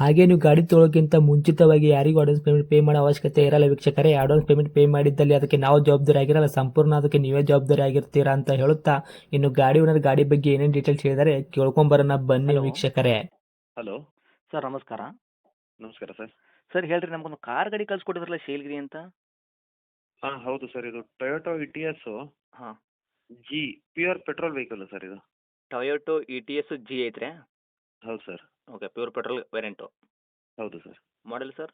ಹಾಗೆ ನೀವು ಗಾಡಿ ತೊಳೋಕ್ಕಿಂತ ಮುಂಚಿತವಾಗಿ ಯಾರಿಗೂ ಅಡ್ವಾನ್ಸ್ ಪೇಮೆಂಟ್ ಪೇ ಮಾಡೋ ಅವಶ್ಯಕತೆ ಇರಲ್ಲ ವೀಕ್ಷಕರೆ. ಅಡ್ವಾನ್ಸ್ ಪೇಮೆಂಟ್ ಪೇ ಮಾಡಿದ್ದಲ್ಲಿ ಅದಕ್ಕೆ ನಾವು ಜವಾಬ್ದಾರಿ ಆಗಿರಲ್ಲ. ಸಂಪೂರ್ಣ ಅದಕ್ಕೆ ನೀವೇ ಜವಾಬ್ದಾರಿ ಆಗಿರ್ತೀರಾ ಅಂತ ಹೇಳುತ್ತಾ ಇನ್ನು ಗಾಡಿ ಓನರ್ ಗಾಡಿ ಬಗ್ಗೆ ಏನೇನು ಡೀಟೇಲ್ಸ್ ಹೇಳಿದರೆ ಕೇಳ್ಕೊಂಬರೋಣ ಬನ್ನಿ. ವೀಕ್ಷಕರೇ. ಹಲೋ ಸರ್ ನಮಸ್ಕಾರ. ನಮಸ್ಕಾರ ಸರ್ ಸರ್ ಹೇಳ್ರಿ ನಮ್ಗೊಂದು ಕಾರ್ ಗಾಡಿ ಕಳ್ಸಿಕೊಟ್ಟಿದ್ರಲ್ಲ ಶೇಲ್ಗಿರಿ ಅಂತ? ಹಾಂ ಹೌದು ಸರ್ ಇದು ಟೊಯೋಟೋ ಇ ಟಿ ಎಸ್ ಹಾಂ. G pure petrol vehicle sir ಇದು. Toyota E T S G ಐತ್ರಿ ಹೌದು sir okay pure petrol variant ಹೌದು ಸರ್. ಮಾಡೆಲ್ ಸರ್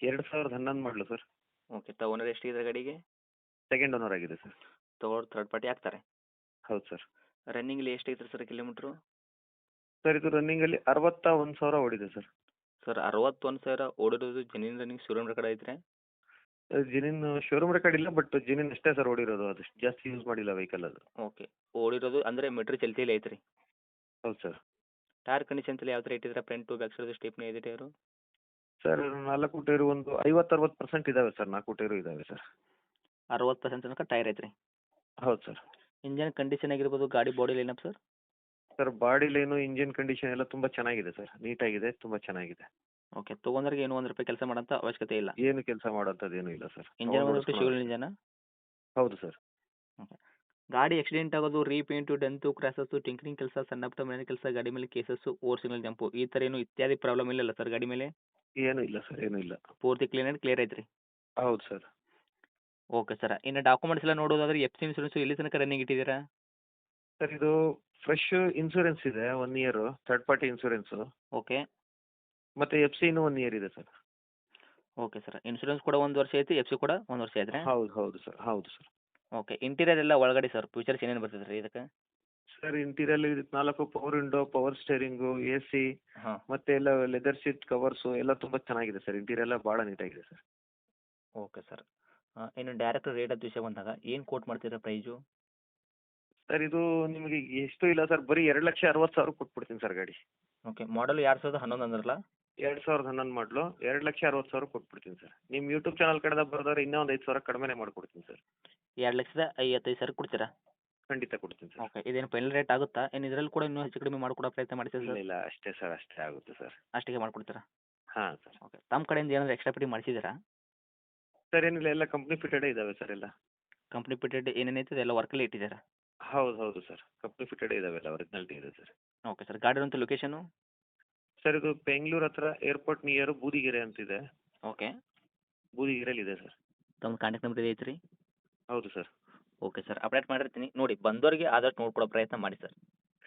ಎರಡು ಸಾವಿರದ ಹನ್ನೊಂದು ಮಾಡಲು ಸರ್ ಓಕೆ ತಗೊಂಡ್ರೆ ಎಷ್ಟಿದೆ ಗಾಡಿಗೆ? ಸೆಕೆಂಡ್ ಓನರ್ ಆಗಿದೆ ಸರ್ ತಗೊಳೋರು ಥರ್ಡ್ ಪಾರ್ಟಿ ಹಾಕ್ತಾರೆ ಹೌದು ಸರ್ ರನ್ನಿಂಗಲ್ಲಿ ಎಷ್ಟು ಐತ್ರಿ ಸರ್ ಕಿಲೋಮೀಟ್ರು ಸರ್ ಇದು ರನ್ನಿಂಗಲ್ಲಿ ಅರವತ್ತ ಒಂದು ಸಾವಿರ ಓಡಿದೆ ಸರ್ ಸರ್ ಅರವತ್ತೊಂದು ಸಾವಿರ ಓಡಿರೋದು ಜೆನ್ಯೂನ್ ರನ್ನಿಂಗ್ ಶೋರೂಮ್ ರೆಕಾರ್ಡ್ ಐತ್ರಿ? ಜಿನಿನ್ ಶೋರೂಮ್ ರೆಕಾರ್ಡ್ ಇಲ್ಲ ಬಟ್ ಜಿನಿನ್ ಅಷ್ಟೇ ಸರ್ ಓಡಿರೋದು ಅದು ಜಾಸ್ತಿ ಯೂಸ್ ಮಾಡಿಲ್ಲ ವೆಹಿಕಲ್ ಅದು. ಓಕೆ ಓಡಿರೋದು ಅಂದರೆ ಮೀಟ್ರ್ ಚಲ್ತಿಯಲ್ಲಿ ಐತ್ರಿ? ಹೌದು ಸರ್ ಟೈರ್ ಕಂಡೀಷನ್ಸ್ ಎಲ್ಲ ಯಾವ ಥರ ಇಟ್ಟಿದ್ರೆ front to back side stepney ಇದೆ ಟೈರು ಸರ್ ನಾಲ್ಕು ಟೈರು ಒಂದು ಐವತ್ತು ಅರವತ್ತು ಪರ್ಸೆಂಟ್ ಇದ್ದಾವೆ ಸರ್ ನಾಲ್ಕು ಟೈರು ಇದ್ದಾವೆ ಸರ್ ಅರವತ್ತು ಪರ್ಸೆಂಟ್ ತನಕ ಟೈರ್ ಐತ್ರಿ. ಹೌದು ಸರ್ ಇಂಜಿನ್ ಕಂಡೀಷನ್ ಆಗಿರ್ಬೋದು ಗಾಡಿ body lineup sir sir body line engine condition ಎಲ್ಲ ತುಂಬ ಚೆನ್ನಾಗಿದೆ ಸರ್ ನೀಟಾಗಿದೆ ತುಂಬ ಚೆನ್ನಾಗಿದೆ. ಓಕೆ ತೊಗೊಂಡ್ರಿಗೆ ಏನು ಒಂದು ರೂಪಾಯಿ ಕೆಲಸ ಮಾಡೋಂಥ ಅವಶ್ಯಕತೆ ಇಲ್ಲ. ಏನು ಕೆಲಸ ಮಾಡೋಂಥದ್ದು ಏನೂ ಇಲ್ಲ ಸರ್ ಇಂಜನ್ ಬಂದ್ಬಿಟ್ಟು ಶಿವಲ್ ಇಂಜನ್ ಹೌದು ಸರ್ ಗಾಡಿ ಆಕ್ಸಿಡೆಂಟ್ ಆಗೋದು ರೀಪೇಂಟು ಡೆಂತು ಕ್ರಾಸಸ್ ಟಿಂಕ್ರಿಂಗ್ ಕೆಲಸ ಸಣ್ಣ ಪುಟ್ಟ ಮನೆ ಕೆಲಸ ಗಾಡಿ ಮೇಲೆ ಕೇಸಸ್ ಓವರ್ ಸಿಗ್ನಲ್ ಜಂಪು ಈ ತರ ಏನು ಇತ್ಯಾದಿ ಪ್ರಾಬ್ಲಮ್ ಇಲ್ಲಲ್ಲ ಸರ್ ಗಾಡಿ ಮೇಲೆ? ಏನು ಇಲ್ಲ ಸರ್ ಏನು ಇಲ್ಲ. ಪೂರ್ತಿ ಕ್ಲೀನ್ ಆ್ಯಂಡ್ ಕ್ಲಿಯರ್ ಐತ್ರಿ. ಹೌದು ಸರ್ ಓಕೆ ಸರ್ ಇನ್ನು ಡಾಕ್ಯುಮೆಂಟ್ಸ್ ಎಲ್ಲ ನೋಡೋದಾದ್ರೆ ಎಫ್ ಸಿ ಇನ್ಸೂರೆನ್ಸ್ ಎಲ್ಲಿ ತನಕ ರನ್ನಿಂಗ್ ಇಟ್ಟಿದ್ದೀರಾ? ಸರ್ ಇದು ಫ್ರೆಶ್ ಇನ್ಸೂರೆನ್ಸ್ ಇದೆ one year third party insurance okay ಮತ್ತೆ ಎಫ್ ಸಿನೂ ಒನ್ ಇಯರ್ ಇದೆ ಸರ್ ಓಕೆ ಸರ್ ಇನ್ಸೂರೆನ್ಸ್ ಕೂಡ ಒಂದು ವರ್ಷ ಐತಿ ಎಫ್ ಸಿ ಕೂಡ ಒಂದು ವರ್ಷ ಐತ್ರಿ? ಹೌದು ಹೌದು ಸರ್ ಹೌದು ಸರ್ ಓಕೆ ಇಂಟೀರಿಯರ್ ಎಲ್ಲ ಒಳಗಡೆ ಸರ್ ಫ್ಯೂಚರ್ಸ್ ಏನೇನು ಬರ್ತದೆ ರೀ ಇದಕ್ಕೆ? ಸರ್ ಇಂಟೀರಿಯಲ್ ನಾಲ್ಕು power window power steering A C ಹಾಂ. ಮತ್ತು ಎಲ್ಲ ಲೆದರ್ ಸೀಟ್ ಕವರ್ಸು ಎಲ್ಲ ತುಂಬ ಚೆನ್ನಾಗಿದೆ ಸರ್ ಇಂಟೀರಿಯರ್ ಎಲ್ಲ ಭಾಳ ನೀಟಾಗಿದೆ ಸರ್ ಓಕೆ ಸರ್ ಇನ್ನು ಡೈರೆಕ್ಟ್ ರೇಟ್ ಅದು ವಿಷಯ ಬಂದಾಗ ಏನು ಕೋಟ್ ಮಾಡ್ತೀರಾ ಪ್ರೈಸು ಸರ್ ಇದು ನಿಮಗೆ ಎಷ್ಟು ಇಲ್ಲ ಸರ್ ಬರೀ ಎರಡು ಲಕ್ಷ ಅರವತ್ತು ಸಾವಿರ ಕೊಟ್ಬಿಡ್ತೀನಿ ಸರ್ ಗಾಡಿ. ಓಕೆ ಮಾಡಲ್ ಎರಡು ಸಾವಿರದ ಹನ್ನೊಂದು ಅಂದ್ರಲ್ಲ? ಎರಡು ಸಾವಿರದ ಹನ್ನೊಂದು ಮಾಡಲು ಎರಡು ಲಕ್ಷ ಅರವತ್ತು ಸಾವಿರ ಕೊಟ್ಬಿಡ್ತೀನಿ ಸರ್ ನಿಮ್ಮ ಯೂಟ್ಯೂಬ್ ಚಾನಲ್ ಕಡೆದ ಬರೋದಾದ್ರೆ ಇನ್ನೂ ಒಂದು ಐದು ಸಾವಿರ ಕಡಿಮೆನೇ ಮಾಡಿಕೊಡ್ತೀನಿ ಸರ್ ಎರಡು ಲಕ್ಷದ ಐವತ್ತೈದು ಸಾವಿರ ಕೊಡ್ತೀರಾ? ಖಂಡಿತ ಕೊಡ್ತೀನಿ ಸರ್. ಓಕೆ ಇದೇನು ಫೈನಲ್ ರೇಟ್ ಆಗುತ್ತಾ? ಏನು ಇದರಲ್ಲಿ ಕೂಡ ಇನ್ನೂ ಹೆಚ್ಚು ಕಡಿಮೆ ಮಾಡಿಕೊಡೋ ಪ್ರಯತ್ನ ಮಾಡ್ತೀರಾ ಇಲ್ಲ ಸರ್? ಇಲ್ಲ ಅಷ್ಟೇ ಸರ್ ಅಷ್ಟೇ ಆಗುತ್ತೆ ಸರ್. ಅಷ್ಟಿಗೆ ಮಾಡ್ಕೊಡ್ತೀರಾ? ಹಾಂ ಸರ್. ಓಕೆ ತಮ್ಮ ಕಡೆಯಿಂದ ಏನಾದರೂ ಎಕ್ಸ್ಟ್ರಾ ಫಿಟ್ಟಿಂಗ್ ಮಾಡಿಸಿದ್ದೀರಾ? ಸರ್ ಏನಿಲ್ಲ ಎಲ್ಲ ಕಂಪ್ನಿ ಫಿಟೆಡೇ ಇದ್ದಾವೆ ಸರ್ ಎಲ್ಲ. ಕಂಪ್ನಿ ಫಿಟೆಡ್ ಏನೇನೈತೆ ಎಲ್ಲ ವರ್ಕಲ್ಲಿ ಇಟ್ಟಿದ್ದಾರೆ? ಹೌದು ಹೌದು ಸರ್. ಕಂಪ್ನಿ ಫಿಟೆಡೇ ಇದ್ದಾವೆ ಎಲ್ಲ ಒರಿಜಿನಾಲಿಟಿ ಇದೆ ಸರ್. ಓಕೆ ಸರ್ ಗಾಡಿರಂತ ಲೊಕೇಶನು ಸರ್ ಇದು ಬೆಂಗಳೂರು ಹತ್ರ ಏರ್ಪೋರ್ಟ್ ನಿಯರು ಬೂದಿಗೆರೆ ಅಂತಿದೆ ಓಕೆ. ಬೂದಿಗೆರೆಯಲ್ಲಿ ಇದೆ ಸರ್. ತಮ್ಮ ಕಾಂಟ್ಯಾಕ್ಟ್ ನಂಬರ್ ಐತೆ ರೀ ಹೌದು ಸರ್. ಓಕೆ ಸರ್ ಅಪ್ಡೇಟ್ ಮಾಡಿರ್ತೀನಿ. ನೋಡಿ ಬಂದವರಿಗೆ ಆದಷ್ಟು ನೋಡ್ಕೊಡೋ ಪ್ರಯತ್ನ ಮಾಡಿ ಸರ್.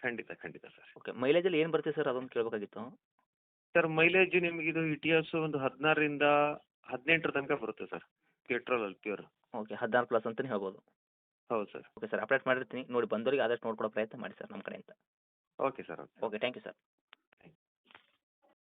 ಖಂಡಿತ ಖಂಡಿತ ಸರ್. ಓಕೆ ಮೈಲೇಜಲ್ಲಿ ಏನು ಬರುತ್ತೆ ಸರ್ ಅದೊಂದು ಕೇಳಬೇಕಾಗಿತ್ತು? ಸರ್ ಮೈಲೇಜ್ ನಿಮಗೆ ಇದು ಇಟಿಎಸ್ ಒಂದು ಹದಿನಾರರಿಂದ ಹದಿನೆಂಟರ ತನಕ ಬರುತ್ತೆ ಸರ್ ಪೆಟ್ರೋಲಲ್ಲಿ ಪ್ಯೂರ್. ಓಕೆ ಹದಿನಾರು ಪ್ಲಸ್ ಅಂತಲೇ ಹೇಳ್ಬೋದು. ಹೌದು ಸರ್. ಓಕೆ ಸರ್ ಅಪ್ಡೇಟ್ ಮಾಡಿರ್ತೀನಿ. ನೋಡಿ ಬಂದವರಿಗೆ ಆದಷ್ಟು ನೋಡ್ಕೊಡೋ ಪ್ರಯತ್ನ ಮಾಡಿ ಸರ್ ನಮ್ಮ ಕಡೆಯಿಂದ. Okay sir okay okay thank you sir.